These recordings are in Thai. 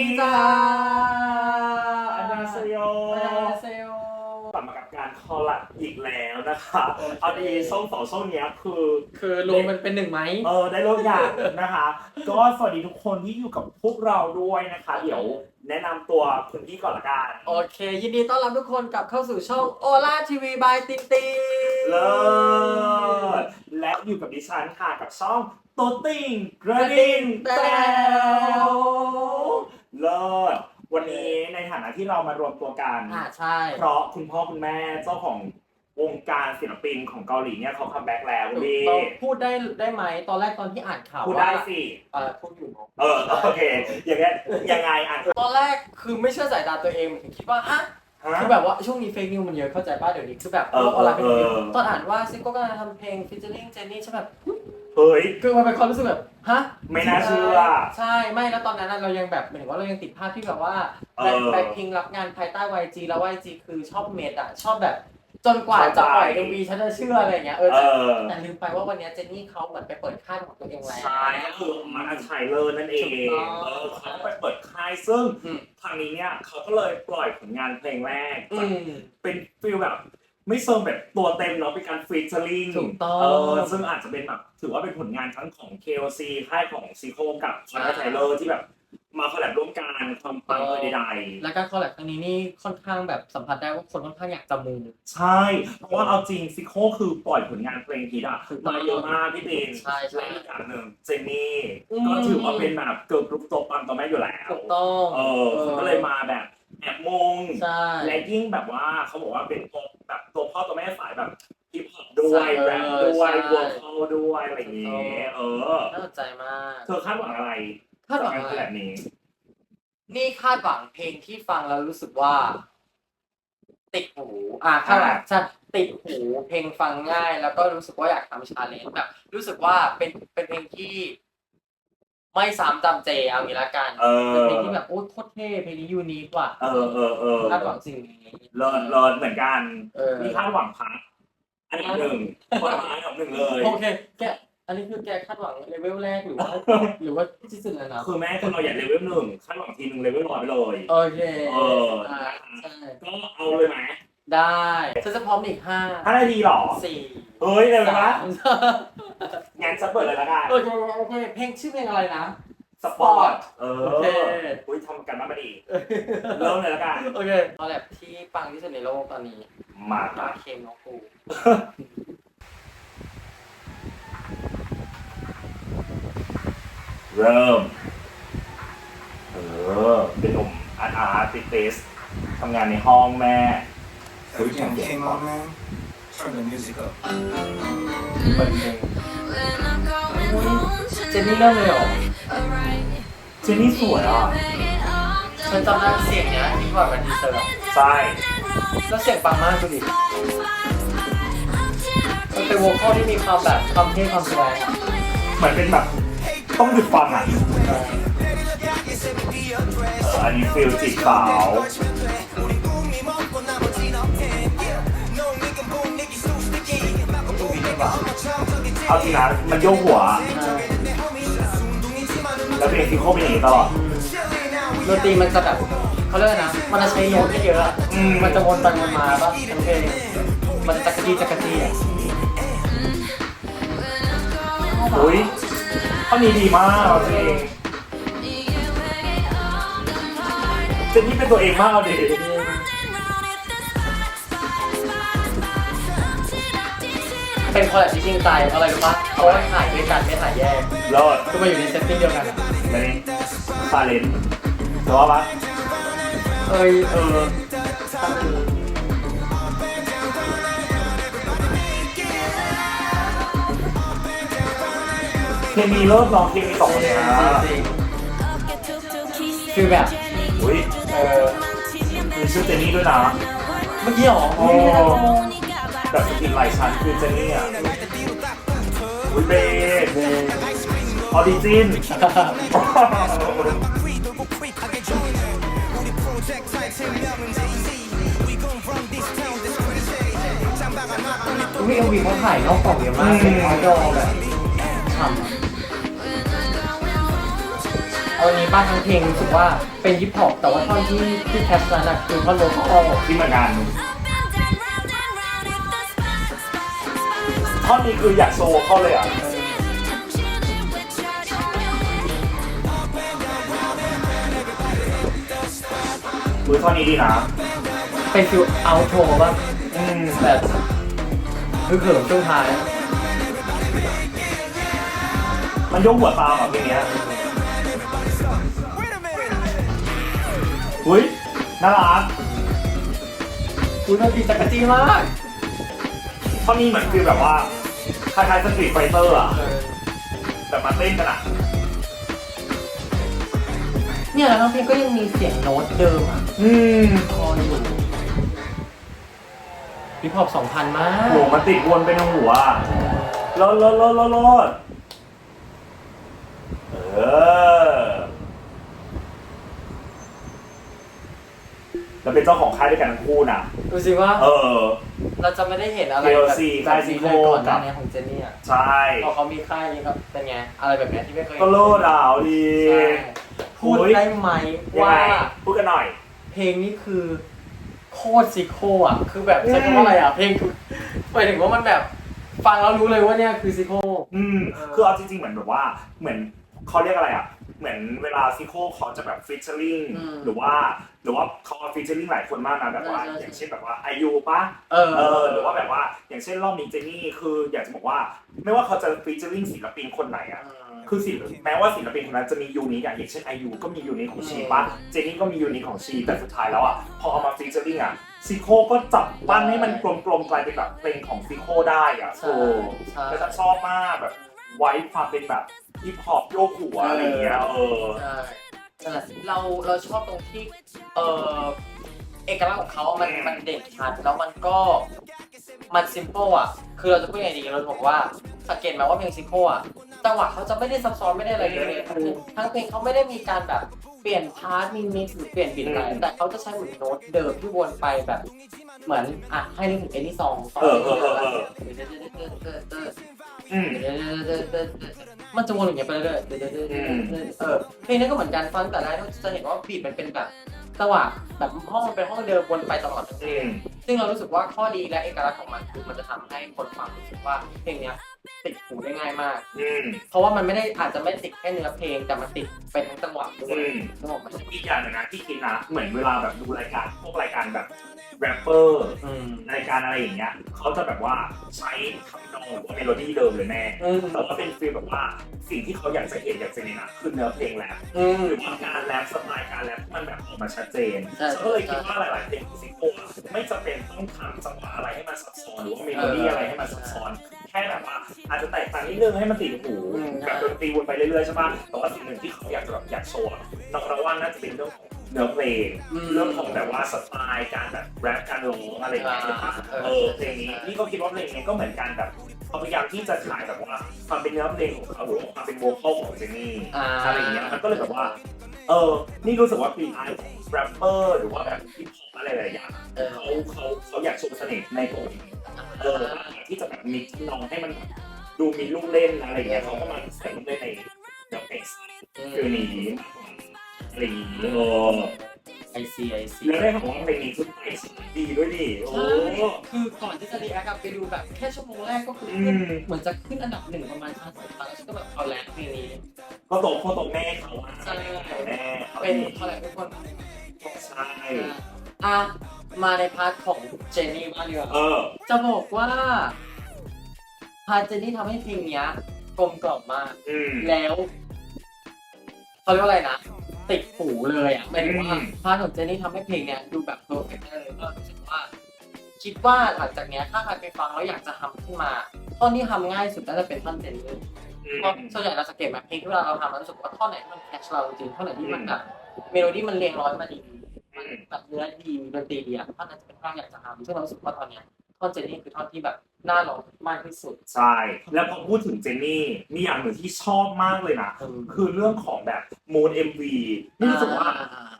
ดีจ้าอันยาเซโยเซลกลับมากับการคอลแลบอีกแล้วนะคะเอาดีช่องสองช่องเนี้ยคือคือรวมมันเป็นหนึ่งไหมเออได้โลกอย่างนะคะ ก็สวัสดีทุกคนที่อยู่กับพวกเราด้วยนะคะ เดี๋ยวแนะนำตัวคุณพี่ก่อนละกัน โอเค ยินดีต้อนรับทุกคนกลับเข้าสู่ช่องโอล่าทีวีบายตินติเลิศและอยู่กับดิฉันค่ะกับช่องโตติงกระดิ่งแตวเลิศวันนี้ในฐานะ ที่เรามารวมตัวกัน อ่าใช่ เพราะคุณพ่อคุณแม่เจ้าของวงการศิลปินของเกาหลีเนี่ยเขาคัมแบ็กแล้วถูกดีต้องพูดได้ได้ไหมตอนแรกตอนที่อ่านข่าวพูดได้ว่าสิ เออพูดอยู่เนอะเออโอเค อย่างเงี้ยยังไงอะตอนแรกคือไม่เชื่อสายตาตัวเองถึงคิดว่าฮะฮะ คือแบบว่าช่วงนี้เฟกนิวมันเยอะเข้าใจป่ะเดี๋ยวนี้คือแบบเออโลกออนไลน์เป็นแบบนี้เออตอนอ่านว่าซิโก้กำลังทำเพลงฟิชเชอร์ลิงเจนนี่ใช่แบบ เฮ้ย คือมันเป็นความรู้สึกแบบฮะไม่น่าเชื่อใช่ไม่แล้วตอนนั้นน่ะเรายังแบบหมายถึงว่าเรายังติดภาพที่แบบว่าเอแบ็อคแบ็คพิงรับงานภายใต้ YG แล้ว YG คือชอบเมดอะชอบแบบ จนกว่าจะปล่อยเข้าใจ MV ฉันจะเชื่ออะไรอย่างเงี้ยเออเอแต่อแต่ลืมไปว่าวันเนี้ยเจนนี่เขาเหมือนไปเปิดค่ายของตัวเองแล้ว ใช่ก็คือมาอันไทเลอร์นั่นเอง ถูกต้องเออเขาก็ไปเปิดค่ายซึ่งอืม ทางนี้เนี่ยเขาก็เลยปล่อยผลงานเพลงแรก อืม เป็นฟิลแบบ ไม่เชิงแบบตัวเต็มเนาะเป็นการฟีเจอริงถูกต้อง เออซึ่งอาจจะเป็นแบบถือว่าเป็นผลงานทั้งของ KOC ค่ายของซีโคกับคอนเทไทเลอร์ที่แบบมาคอลแลบร่วมกันความปังเลยใดและการคอลแลบครั้งนี้นี่ค่อนข้างแบบสัมผัสได้ว่าคนค่อนข้างอยากจะมูๆใช่ เพราะว่าเอาจริงซิโคคือปล่อยผลงานเพลงฮิตอะถูกต้องมาเยอะมากพี่ปินใช่ใช่และอีกอย่างหนึ่งเจนนี่อืมก็ถือว่าเป็นแบบเกิร์ลกรุ๊ปตัวปังตัวแม่อยู่แล้วถูกต้องเออเขาก็เลยมาแบบ แอบมง ใช่ และยิ่งแบบว่าเขาบอกว่าเป็นตัวแบบตัวพ่อตัวแม่สายแบบฮิปฮอปด้วยแรปด้วยวอร์คอลด้วยอะไรอย่างเงี้ยเออ น่าสนใจมากเธอคาดหวังอะไรคาดหวังจากอะการไรแบบนี้ นี่คาดหวังเพลงที่ฟังแล้วรู้สึกว่า ติดหู อ่าคาดหวังใช่ติดหูเพลงฟังง่าย แล้วก็รู้สึกว่าอยากทำชาเลนจ์แบบ รู้สึกว่าเป็นเป็นเพลงที่ ไม่ซ้ำจำเจเอางี้ละกันเอเป็นอเพลงที่แบบโอ้โคตรเท่เพลงนี้ยูนิคว่ะเออเออเออคาดหวังสิ่งนี้เลิศเลิศเหมือนกันเออนี่คาดหวังพักอันดับหนึ่งผลไม้อันดับหนึ่งเลยโอเคแกอันนี้คือแกคาดหวังเลเวลแรกหรือว่าหรือว่าที่สุดแล้วนะคือแม่คนเราอยากเลเวลหนึ่งคาดหวังทีหนึ่งเลเวลร้อยไปเลยโอเคเอออ่าใช่ก็เอาเลยไหม ได้ฉันจะพร้อมอีกห้าห้านาทีเหรอสี่เฮ้ยเร็วนะสามงั้นจะเปิดเลยละกันโอเคโอเคเพลงชื่อเพลงอะไรนะ สปอร์ต เออโอเค อุ้ยทำกันมาไม่ดีเริ่มเลยละกัน โอเคคอลแลบที่ปังที่สุดในโลกตอนนี้ มามาค่ะเคมน้องกูเริ่ม เออ เป็นหนุ่มอาร์ตอาร์ติเตสทำงานในห้องแม่ Everything came on, man. Turn the music up. เปิดเพลงเจนนี่เริ่มเลยเหรอเจนนี่สวยอะฉันจำได้เสียงเนี้ยที่ก่อนวันดีเซอร์อะใช่แล้วเสียงปังมากดูดิมันเป็นโวคอลที่มีความแบบความเท่ความแสดงอะเหมือนเป็นแบบต้องหยุดฟังอะเอออันนี้ฟิลจีบาว เอาจริงนะมันโยกหัว แล้วเพลงที่เขาเป็นอย่างนี้ตลอด ดนตรีมันจะแบบเขาเรียกอะไรนะ มันจะใช้โน้ตไม่เยอะอะอืม มันจะวนไปวนมาป่ะทั้งเพลงมันจะจักรจี้จักรจี้อะอุ้ยท่อนนี้ดีมากเอาจริงเจนนี่เป็นตัวเองมากเอาดิ เป็นคอลแลบที่จริงใจเพราะอะไรรู้ปะเพราะว่าถ่ายด้วยกันไม่ถ่ายแยกเลิศคือมาอยู่ในเซตติ้งเดียวกันอะอันนี้ซาเลนหรือว่าปะเอ้ยเออเคมีเริ่มลองเคมีสองคนเนี่ยจริงคือแบบอุ้ยเออมีชื่อเจนนี่ด้วยนะ เมื่อกี้หรอโอ้ แบบสกินหลายชั้นคือเจนนี่อะอุ้ยเบสออริจินวิเอ็มวีเขาถ่ายนอกกล่องเยอะมากเป็นออดอแบบฉ่ำอะเอาอันนี้ป้าทั้งเพลงรู้สึกว่าเป็นฮิปฮอปแต่ว่าท่อนที่ที่แคสนั้นอะคือท่อนโลคอลที่เหมือนกัน ท่อนนี้คืออยากโชว์เขาเลยอะอุ้ยท่อนนี้ดีนะเป็นฟิลเอาโทป่ะอืมแบบคือเขิมช่วงท้าย มันยกหัวตามอะเพลงเนี้ยอุ้ยน่ารักคุณมันดีจักรจี้มากท่อนนี้เหมือนคือแบบว่าค ล้ายๆสตรีทไฟเตอร์อะ แต่มาเต้นกันอะ เนี่ยแล้วน้องเพลงก็ยังมีเสียงโน้ตเดิมอะอืมคอยอยู่ฮิปฮอปสองพันมากโหมันติดวนไปในหัวอะรอดรอดรอดรอดรอดเออ แล้วเป็นเจ้าของค่ายด้วยกันทั้งคู่นะดูสิว่าเออ เราจะไม่ได้เห็นอะไร TLC แบบค่ายแบบนี้ซิโก้เลยก่อนหกัน้าบนี้ของเจนนี่อะใช่พอเขามีค่ายนี้ครับเป็นไงอะไรแบบเนี้ยที่ไม่เคยก็โลดอะเอาดีใช่พูดโอ้ยได้ไหมยังว่าไงพูดกันหน่อย เพลงนี้คือโคตรซิโคอะคือแบบใช้คำว่าอะไรอะเพลงคือหมายถึงว่ามันแบบฟังแล้วรู้เลยว่าเนี่ยคือซิโคอืมเออคือเอาจริงๆเหมือนแบบว่าเหมือนเขาเรียกอะไรอะ เหมือนเวลาซิโคเขาจะแบบฟิชเชอร์ลิงอืมหรือว่าหรือว่าเขาฟิชเชอร์ลิงหลายคนมากนะแบบว่า ใช่ใช่ อย่างเช่นแบบว่าอายุปะเออ เออหรือว่าแบบว่าอย่างเช่นรอบนี้เจนี่คืออยากจะบอกว่า ไม่ว่าเขาจะฟิชเชอร์ลิงศิลปินคนไหนอะคือศิลป์แม้ว่าศิลปินคนนั้นจะมียูนิคอะอย่างเช่นไอยูก็มียูนิคของชีปะเจนี่ก็มียูนิคของชีแต่สุดท้ายแล้วอะพอเอามาฟีเจอริ่งอะซิโคก็จับปั้นให้มันกลมๆกลายเป็นแบบเพลงของซิโคได้อะใช่โอ้ใช่ แล้วฉันชอบมากแบบไว้ความเป็นแบบ ฮิปฮอปโยกหัวอะไรอย่างเงี้ยเออ ใช่นั่นแหละเราเราชอบตรงที่เออเอกลักษณ์ของเขามันอืมมันเด่นชัดแล้วมันก็มันซิมเปิลอะ คือเราจะพูดยังไงดีเราจะบอกว่าสังเกตไหมว่าเพลงซิมเปิลอะจังหวะเขาจะไม่ได้ซับซ้อนไม่ได้อะไรเลยคือทั้งเพลงเขาไม่ได้มีการแบบเปลี่ยนพาร์ทมีมิกซ์หรือเปลี่ยนบิดอะไรแต่เขาจะใช้เหมือนโน้ตเดิมที่วนไปแบบ เหมือนอะให้นึกถึงเอนี่ซองเออเออเออเอออืม มันจะวนอย่างเงี้ยไปเรื่อยๆเออเพลงนี้ก็เหมือนกันฟังแต่แรกจะเห็นว่าบีทมันเป็นแบบจังหวะแบบห้องมันเป็นห้องเดิมวนไปตลอดทั้งเพลอืงมซึ่งเรารู้สึกว่าข้อดีและเอกลักษณ์ของมันคือมันจะทำให้คนฟังรู้สึกว่าเพลงเนี้ยติดหูได้ง่ายมากอืมเพราะว่ามันไม่ได้อาจจะไม่ติดแค่เนื้อเพลงแต่มันติดไปทั้งจังหวะด้วยอืมนึกออกไหม อีกอย่างหนึงนะที่คิดนะเหมือนเวลาแบบดูรายการพวกรายการแบบ แรปเปอร์อืมรายการอะไรอย่างเงี้ยเขาจะแบบว่าใช้คำนองหรือว่าเมโลดี้เดิมเลยแม่อืมแต่ว่าเป็นฟีลแบบว่าสิ่งที่เขาอยากจะเห็นอยากจะเห็นอะคือเนื้อเพลงแรปอืมหรือว่าการแรปสไตล์การแรปที่มันแบบออกมาชัดเจนใช่ฉันก็เลยคิดว่าหลาย ๆ เพลงของซิโก้อะไม่จำเป็นต้องทำจังหวะอะไรให้มันซับซ้อนหรือว่าเมโลดี้อะไรให้มันซับซ้อนแค่แบบว่าอาจจะแตกต่างนิดนึงให้มันติดหูแบบดนตรีวนไปเรื่อย ๆ ใช่ปะแต่ว่าสิ่งหนึ่งที่เขาอยากจะแบบอยากโชว์อะน้องเราว่าน่าจะเป็นเรื่องของ เนื้อเพลงเรื่องของแบบว่าสไตล์การแบบแรปการร้องอะไรอย่างเงี้ยใช่ปะเออเพลงนี้นี่ก็คิดว่าเพลงนี้ก็เหมือนกันแบบเขาพยายามที่จะขายแบบว่าความเป็นเนื้อเพลงของเขาหรือว่าความเป็นโวคอลของเจนนี่อ่าอะไรอย่างเงี้ยมันก็เลยแบบว่า เออนี่รู้สึกว่าปีไอของแรปเปอร์หรือว่าแบบฮิปฮอปอะไรหลายอย่างเออเขาเขาเขาอยากโชว์เสน่ห์ในตัวเองเออที่จะแบบมิกซ์น้องให้มันแบบดูมีลูกเล่นอะไรอย่างเงี้ยเขาก็มาใส่ลูกเล่นในเดอะเฟสคือนี้ อะไรอย่างงี้เออไอซีไอซีแล้วได้ของว่าเพลงนี้คือไปดีด้วยดิโอ้ใช่คือก่อนที่จะรีแอคอะไปดูแบบแค่ชั่วโมงแรกก็คืออืขึ้นมเหมือนจะขึ้นอันดับหนึ่งประมาณครั้งสองครั้งแล้วก็แบบเอาแรงเพลงนี้ ก็ตกพ่อตกแม่เขาอะใช่ แม่เขาเป็นเท่าไหร่ทุกคนใช่อะมาในพาร์ทของเจนนี่บ้างดีกว่า เออ จะบอกว่าพาร์ทเจนนี่ทำให้เพลงเนี้ยกลมกล่อมมาก อืมแล้วเขาเรียกว่าอะไรนะ ติดหูเลยอะหมายถึงว่าอืมพาร์ทของเจนนี่ทำให้เพลงเนี้ยดูแบบเพอร์เฟกต์เลยก็รู้สึกว่า คิดว่าหลังจากเนี้ยถ้าใครไปฟังแล้วอยากจะทำขึ้นมาท่อนที่ทำง่ายสุดน่าจะเป็นท่อนเจนนี่อืมเพราะส่วนใหญ่เราสังเกตแบบเพลงที่เวลาเราทำเรารู้สึกว่าท่อนไหนที่มันแคชเราจริงๆท่อนไหนที่มันแบบเมโลดี้มันเรียงร้อยมาดีมันแบบเนื้อดีดนตรีดีอะท่อนนั้นจะเป็นท่อนอยากจะทำซึ่งเรารู้สึกว่าตอนเนี้ย ท่อนเจนนี่คือท่อนที่แบบน่าร้องมากที่สุด ใช่ แล้วพอพูดถึงเจนนี่ มีอย่างหนึ่งที่ชอบมากเลยนะ คือเรื่องของแบบมูนเอ็มวีนี่รู้สึกว่า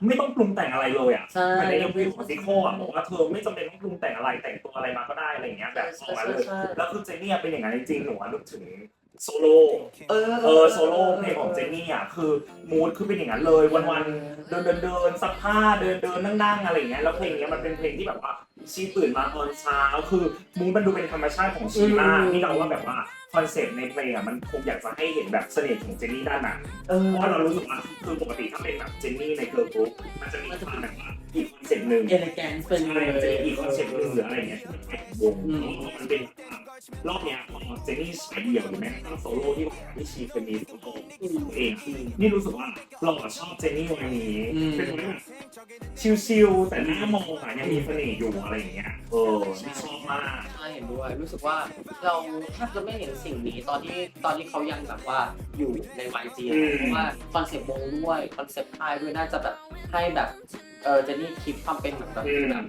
ไม่ต้องปรุงแต่งอะไรเลยอะใช่เหมือนในเอ็มวีของซิโคอะบอกว่าเธอไม่จำเป็นต้องปรุงแต่งอะไรแต่งตัวอะไรมาก็ได้อะไรอย่างเงี้ยแบบออกมาเลยใช่ใช่แล้วคือเจนนี่เป็นอย่างนั้นจริงๆหนูอะนึกถึง โซโล่เออเออโซโล่เพลงของเจนนี่อะคือมูดคือเป็นอย่างนั้นเลยวันๆเดินเดินเดินซักผ้าเดินเดินนั่งนั่งอะไรอย่างเงี้ยแล้วเพลงเนี้ยมันเป็นเพลงที่แบบว่าชีตื่นมาตอนเช้าคือมูดมันดูเป็นธรรมชาติของชีมากนี่เราว่าแบบว่าคอนเซ็ปต์ในเพลงอะมันคงอยากจะให้เห็นแบบเสน่ห์ของเจนนี่ด้านนั้นเออเพราะว่าเรารู้สึกว่าคือปกติถ้าเป็นแบบเจนนี่ในเกิร์ลกรุ๊ปมันจะมีความแบบว่าอีกคอนเซ็ปต์หนึ่งเอเลแกนเป็นใช่เลยมันจะมีอีกคอนเซ็ปต์หนึ่งหรืออะไรเงี้ยที่มันเป็นวงอืมมันเป็น รอบเนี้ยเจนนี่สายเดี่ยวหรือแม้กระทั่งโซโล่ที่ที่ชีเป็นมีโซโล่เองนี่รู้สึกว่าเราอะชอบเจนนี่วันนี้เป็นคนที่แบบชิลๆแต่หน้ามองอะยังมีเสน่ห์อยู่อะไรอย่างเงี้ยเออชอบมากใช่เห็นด้วย รู้สึกว่าเราแทบจะไม่เห็นสิ่งนี้ตอนที่ตอนที่เขายังแบบว่าอยู่ในวัยจีเพราะว่าคอนเซ็ปต์วงด้วยคอนเซ็ปต์ค่ายด้วยน่าจะแบบให้แบบเออเจนนี่คิดความเป็นเหมือนแบบแบบ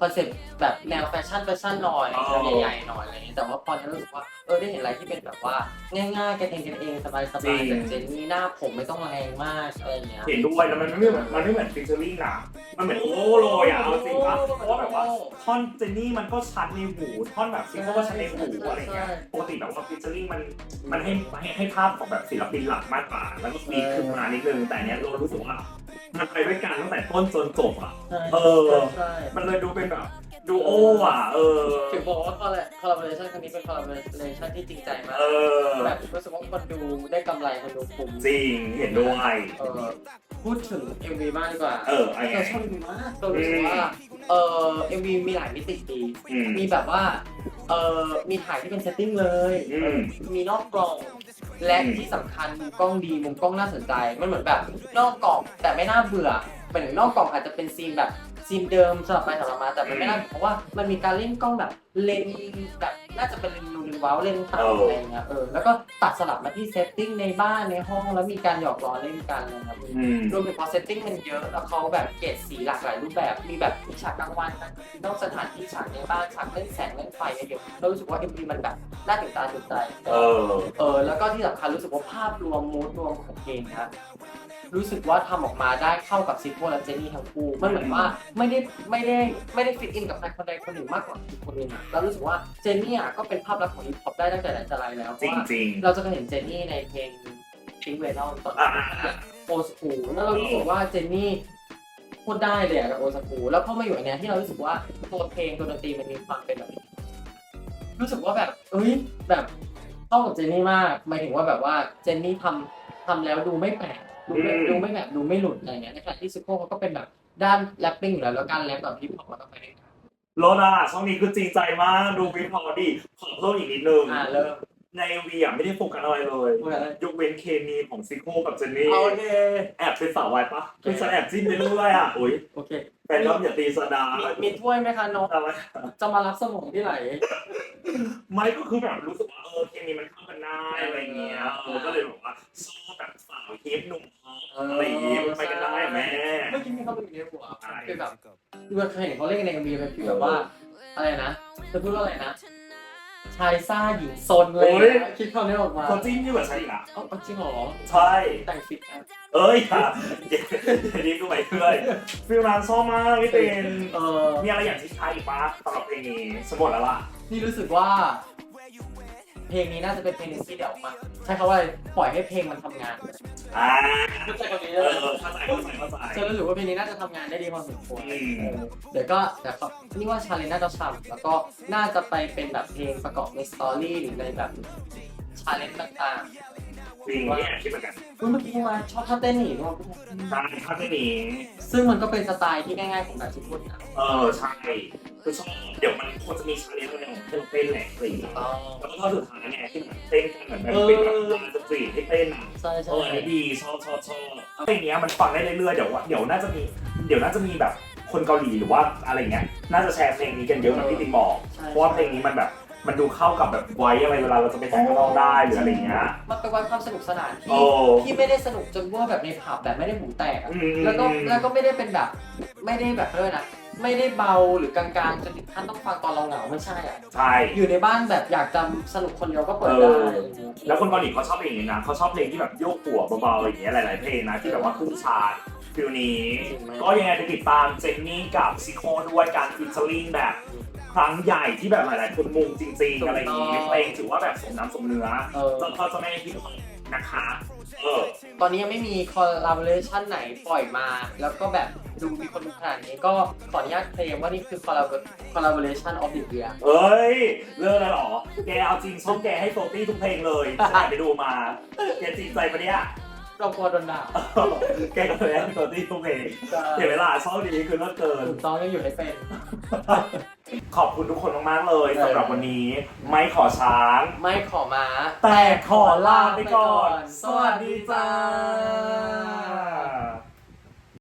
คอนเซ็ปต์แบบแนวแฟชั่นแฟชั่นหน่อยอ๋อใหญ่ๆหน่อยอะไรอย่างเงี้ยแต่ว่าพอจะรู้สึกว่าเออได้เห็นอะไรที่เป็นแบบว่าง่ายๆกันเองกันเองสบายๆแต่เจนนี่หน้าผมไม่ต้องแรงมากอะไรอย่างเงี้ยเห็นด้วยแล้วมันไม่เหมือนมันไม่เหมือนฟิชเชอรี่นะมันเหมือนโอ้โรยอะเอาจริงปะเพราะว่าแบบว่าท่อนเจนนี่มันก็ชัดในหูท่อนแบบซิงเกิลก็ชัดในหูอะไรเงี้ยปกติแบบว่าฟิชเชอรี่มันมันให้ให้ให้ภาพของแบบศิลปินหลักมากกว่าแล้วก็มีขึ้นมานิดนึงแต่อันเนี้ยเรารู้สึกว่ามันไปด้วยกันตั้งแต่ต้นจนจบอะใช่เออ ใช่ มันเลยดูเป็นแบบ ดูโออะ เออ ถึงบอกว่าคอลคอลลาบอร์ชันครั้งนี้เป็นคอลลาบอร์ชันที่จริงใจมากเออ แบบรู้สึกว่าคนดูได้กำไรคนดูคุ้มจริงเห็นด้วย เออพูดถึง MV บ้างดีกว่าเออไอ้ไง เราชอบ MV มากเรารู้สึกว่าเออ MV มีหลายมิติดี อืม มีแบบว่าเออมีถ่ายที่เป็นเซตติ้งเลย อืม มีนอกกล่อง และอืม ที่สำคัญมุมกล้องดีมุมกล้องน่าสนใจ มันเหมือนแบบนอกกล่องแต่ไม่น่าเบื่อเป็นนอกกล่องอาจจะเป็นซีนแบบ ซีนเดิมสลับไปสลับมาแต่มันไม่น่าเพราะว่ามันมีการเล่นกล้องแบบเลนส์แบบน่าจะเป็นเลนส์นูนว้าวเลนส์ต่ำอะไรเงี้ยเออแล้วก็ตัดสลับมาที่เซตติ้งในบ้านในห้องแล้วมีการหยอกล้อเล่นกันนะครับรวมถึงพอเซตติ้งมันเยอะแล้วเขาแบบเกรดสีหลากหลายรูปแบบมีแบบฉากกลางวันนอกสถานที่ฉากในบ้านฉากเล่นแสงเล่นไฟเยอะๆเรารู้สึกว่า MV มันแบบน่าตื่นตาตื่นใจเออเออแล้วก็ที่สำคัญรู้สึกว่าภาพรวมมูดรวมของเพลงนะ รับรู้สึกว่าทำออกมาได้เข้ากับซิโก้และเจนนี่ทั้งคู่มันเหมือนว่าไม่ได้ไม่ได้ไม่ได้ฟิตอินกับใครคนใดคนหนึ่งมากกว่าอีกคนหนึงอะแล้วรู้สึกว่าเจนนี่อะก็เป็นภาพลักษณ์ของฮิปฮอปได้ตั้งแต่ไหนแต่ไรแล้วเพจริราะงว่าจริงเราจะเคยเห็นเจนนี่ในเพลงพิงเวลตอนอ่าอ่าอ่าโอสคูแล้วเรารู้สึกว่าเจนนี่พูดได้เลยอะกับโอสคูแล้วพอมาอยู่อันเนี้ยที่เรารู้สึกว่าตัวเพลงตัวดนตรีมันมีความเป็นแบบรู้สึกว่าแบบเอ้ยแบบเข้ากับเจนนี่มากหมายถึงว่าแบบว่าเจนนี่ทำทำแล้วดูไม่แปลก ดูไม่อืมดูไม่แบบดูไม่หลุดอะไรเงี้ยในขณะที่ซิโก้เขาก็เป็นแบบด้านแรปปิ้งอยู่แล้วแล้วการแรปแบบฮิปฮอปมันก็ไปด้วยกันโลดาช่องนี้คือจริงใจมากดูวิพอดีขอเพิ่มอีกนิดนึงอ่าเริ่มในวีอะไม่ได้โฟกัสอะไรเลยพูดอะไรยกเว้นเคมีของซิโก้กับเจนนี่เอาโอเคแอบเป็นสาววายปะคือฉันแอบจิ้นไปเรื่อยอะโอ้ยโอเคแฟนรับอย่าตีสดา มีมีถ้วยไหมคะน้องอะไรจะมารับสมองที่ไหนไม่ก็คือแบบรู้สึกว่าเออเคมีมันเข้ากันได้อะไรเงี้ยเออก็เลยแบบว่าชอบแบบสาวเฮปหนุ่มฮ อปอะไรอย่างงี้มันไปกันได้อะแม่เมื่อกี้มีเขาเป็นอยู่ในหัวคือแบบดูเคยเห็นเขาเล่นกันในมีเป็นฟีลแบบว่า อะไรนะจะพูดว่าอะไรนะ ชายซ่าหญิงซนเลยนะคิดคำนี้ออกมาเขาจิ้นอยู่กับฉันอีกอะเอ้าจริงเหรอใช่แต่งฟิตนะเอ้ยค่ะอันนี้ก็ไปเรื่อยฟิลนั้นชอบมากพี่เป็นเออมีอะไรอย่างที่ใช้อีกปะสำหรับเพลงนี้สมบูรณ์แล้วล่ะนี่รู้สึกว่าเพลงนี้น่าจะเป็นเพลงหนึ่งที่เดี๋ยวมาใช้คำว่าอะไรปล่อยให้เพลงมันทำงาน อ่าเข้าใจคำนี้เอเลยอเข้าใจเข้าใจเข้าใจ จะรู้สึกว่าเพลงนี้น่าจะทำงานได้ดีพอสมควรอืม เออเดี๋ยวก็แต่ครับนี่ว่าชาเลนน่าจะทำแล้วก็น่าจะไปเป็นแบบเพลงประกอบในสตอรี่หรือในแบบชาเลนจ์ต่างๆ ริงเนี่ยคิดเหมือนกันๆอุ๊ยเมื่อกี้ว่าชอบท่าเต้นหนีด้วยใช่ภาพนี้ซึ่งมันก็เป็นสไตล์ที่ง่ายๆของแบบทุกคนนะเออใช่คือชอบเดี๋ยวมันควรจะมีชาเลนจ์อะไรของเต้นเต้นแหละอะไรอย่างเงี้ยอ๋อแล้วก็ข้อสุดท้ายเนี่ยที่มันเต้นกันเหมือนแบบเป็นแบบลานสตรีทให้เต้นอะใช่เอใช่ออันนี้ดีชอบชอบชอบเพลงเนี้ยมันฟังได้เรื่อยๆเดี๋ยวว่าเดี๋ยวน่าจะมีเดี๋ยวน่าจะมีแบบคนเกาหลีหรือว่าอะไรเงี้ยน่าจะแชร์เพลงนี้กันเยอะเหมือนที่ติงบอกใช่เพราะว่าเพลงนี้มันแบบ มันดูเข้ากับแบบไว้อะไรเวลาเราจะไปแต่งข้างนอกได้หรืออะไรเงี้ย มันเป็นวันความสนุกสนานที่โอ้ที่ไม่ได้สนุกจนเว่าแบบในผับแบบไม่ได้หูแตกอะอืม แล้วก็แล้วก็ไม่ได้เป็นแบบไม่ได้แบบเลยกนะ ไม่ได้เบาหรือกลางๆจนถึงขั้นต้องฟังตอนเราเหงาไม่ใช่อะ ใช่ อยู่ในบ้านแบบอยากจะสนุกคนเดียวก็เปิดเอได้อแล้วคนเกาหลีเขาชอบเพลงนี้นะเขาชอบเพลงที่แบบโยกหัวเบาๆอย่างเงี้ยหลายๆเพลงนะที่แบบว่าขึ้นชาร์ตฟิลนี้ก็ยังไงไปติดตามเจนนี่กับซิโคด้วยการฟีเจอริ่งแบบ ครั้งใหญ่ที่แบบหลายๆคนมุงจริงๆอะไรอย่างนี้เพลงถือว่าแบบสมน้ำสมเนื้อเออจนพ่อเจ้าแม่ฮิตนะคะ เออ ตอนนี้ยังไม่มีคอลลาบอเรชันไหนปล่อยมา แล้วก็แบบดูมีคนดูขนาดนี้ก็ขออนุญาตเคลมว่านี่คือคอลลาคอลลาบอเรชันออฟเดอะเยียเอ้ย เลิกแล้วเหรอ แกเอาจริงช่องแกให้โซตี้ทุกเพลงเลยฉันไปดูมา แกจริงใจปะเนี่ย เรากลัวโดนด่าแกก็เลยให้โซตี้ทุกเพลงเห็นเวลาช่องนี้คือเลิศเกินถูกต้องยังอยู่ในเฟน ขอบคุณทุกคนมาก ๆ เลยสำหรับวันนี้ ไม่ขอช้าง ไม่ขอมาแต่ขอลาไปก่อน สวัสดีจ้า